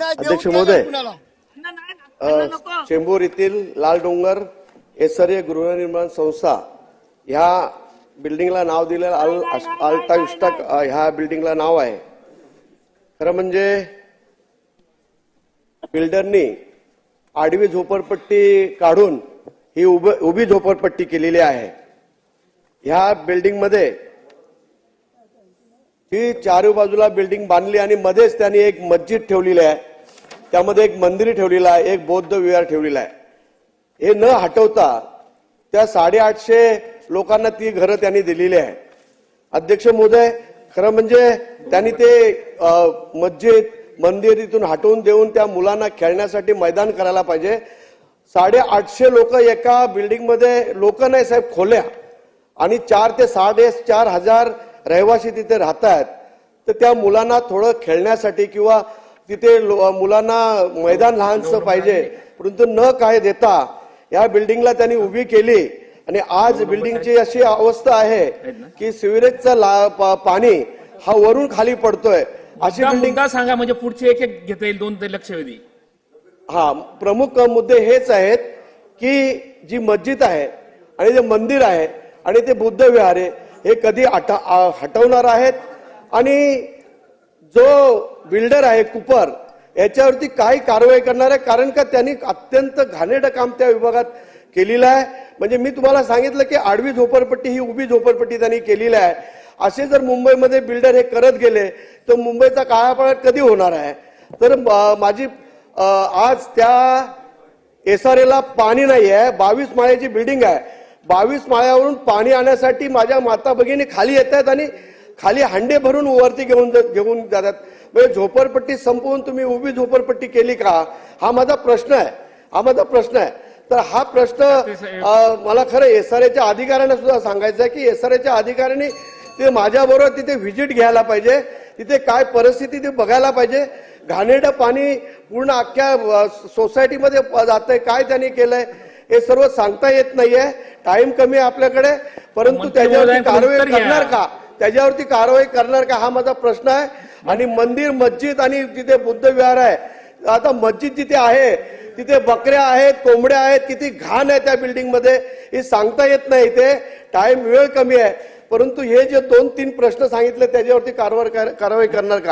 अध्यक्ष महोदय. चेंबूर येथील लाल डोंगर एसर्य गृहनिर्माण संस्था ह्या बिल्डिंगला नाव दिलेलं अल अल्टा विस्टा अ, ह्या बिल्डिंगला नाव आहे. खरं म्हणजे बिल्डरनी आडवी झोपडपट्टी काढून ही उभ उभी झोपडपट्टी केलेली आहे. ह्या बिल्डिंगमध्ये ही चारू बाजूला बिल्डिंग बांधली आणि मध्येच त्यांनी एक मस्जिद ठेवलेली आहे. त्यामध्ये एक मंदिर ठेवलेलं आहे एक बौद्ध विहार ठेवलेला आहे. हे न हटवता त्या साडेआठशे लोकांना ती घरं त्यांनी दिलेली आहे. अध्यक्ष मोदय खरं म्हणजे त्यांनी ते मस्जिद मंदिर इथून हटवून देऊन त्या मुलांना खेळण्यासाठी मैदान करायला पाहिजे. साडेआठशे लोक एका बिल्डिंगमध्ये लोक नाही साहेब खोल्या. आणि चार ते साडे चार हजार रहिवासी तिथे राहत आहेत तर त्या मुलांना थोडं खेळण्यासाठी किंवा तिथे मुलांना मैदान लहानसं पाहिजे परंतु न काय देता या बिल्डिंगला त्यांनी उभी केली आणि आज बिल्डिंगची अशी अवस्था आहे की सिव्हिरेजचं पाणी हा वरून खाली पडतोय. अशी बिल्डिंग सांगा म्हणजे पुढचे एक एक घेता येईल दोन लक्षवेधी हा प्रमुख मुद्दे हेच आहेत की जी मस्जिद आहे आणि जे मंदिर आहे आणि ते बुद्ध विहार आहे हे कधी हटा- हटवणार आहेत? आणि जो बिल्डर आहे कुपर याच्यावरती काही कारवाई करणार आहे? कारण का त्यांनी अत्यंत घाणेरडं काम त्या विभागात केलेलं आहे. म्हणजे मी तुम्हाला सांगितलं की आडवी झोपडपट्टी ही उभी झोपडपट्टी त्यांनी केलेली आहे. असे जर मुंबईमध्ये बिल्डर हे करत गेले तर मुंबईचा काळापळाट कधी होणार आहे? तर माझी आज त्या एस आर एला पाणी नाही आहे बावीस माळ्याची बिल्डिंग आहे. बावीस माळ्यावरून पाणी आणण्यासाठी माझ्या माता भगिनी खाली येत आहेत आणि खाली हांडे भरून वरती घेऊन घेऊन जातात म्हणजे झोपडपट्टी संपवून तुम्ही उभी झोपडपट्टी केली का? हा माझा प्रश्न आहे. हा माझा प्रश्न आहे. तर हा प्रश्न मला खरं एस आर एच्या अधिकाऱ्यांना सुद्धा सांगायचं आहे की एस आर एच्या अधिकाऱ्यांनी ते माझ्याबरोबर तिथे व्हिजिट घ्यायला पाहिजे. तिथे काय परिस्थिती ते बघायला पाहिजे. घाणेरडं पाणी पूर्ण अख्ख्या सोसायटीमध्ये जातंय. काय त्यांनी केलंय? हे सर्व सांगता येत नाहीये. टाइम कमी आहे आपल्याकडे. परंतु त्याच्यावरती कारवाई. करणार का? त्याच्यावरती कारवाई करणार का? हा माझा प्रश्न आहे. आणि मंदिर मस्जिद आणि तिथे बुद्ध विहार आहे आता मस्जिद जिथे आहे तिथे बकऱ्या आहेत कोंबड्या आहेत किती घाण आहे त्या बिल्डिंगमध्ये हे सांगता येत नाही इथे. टाइम वेळ कमी आहे. परंतु हे जे दोन तीन प्रश्न सांगितले त्याच्यावरती कारवाई कारवाई करणार का?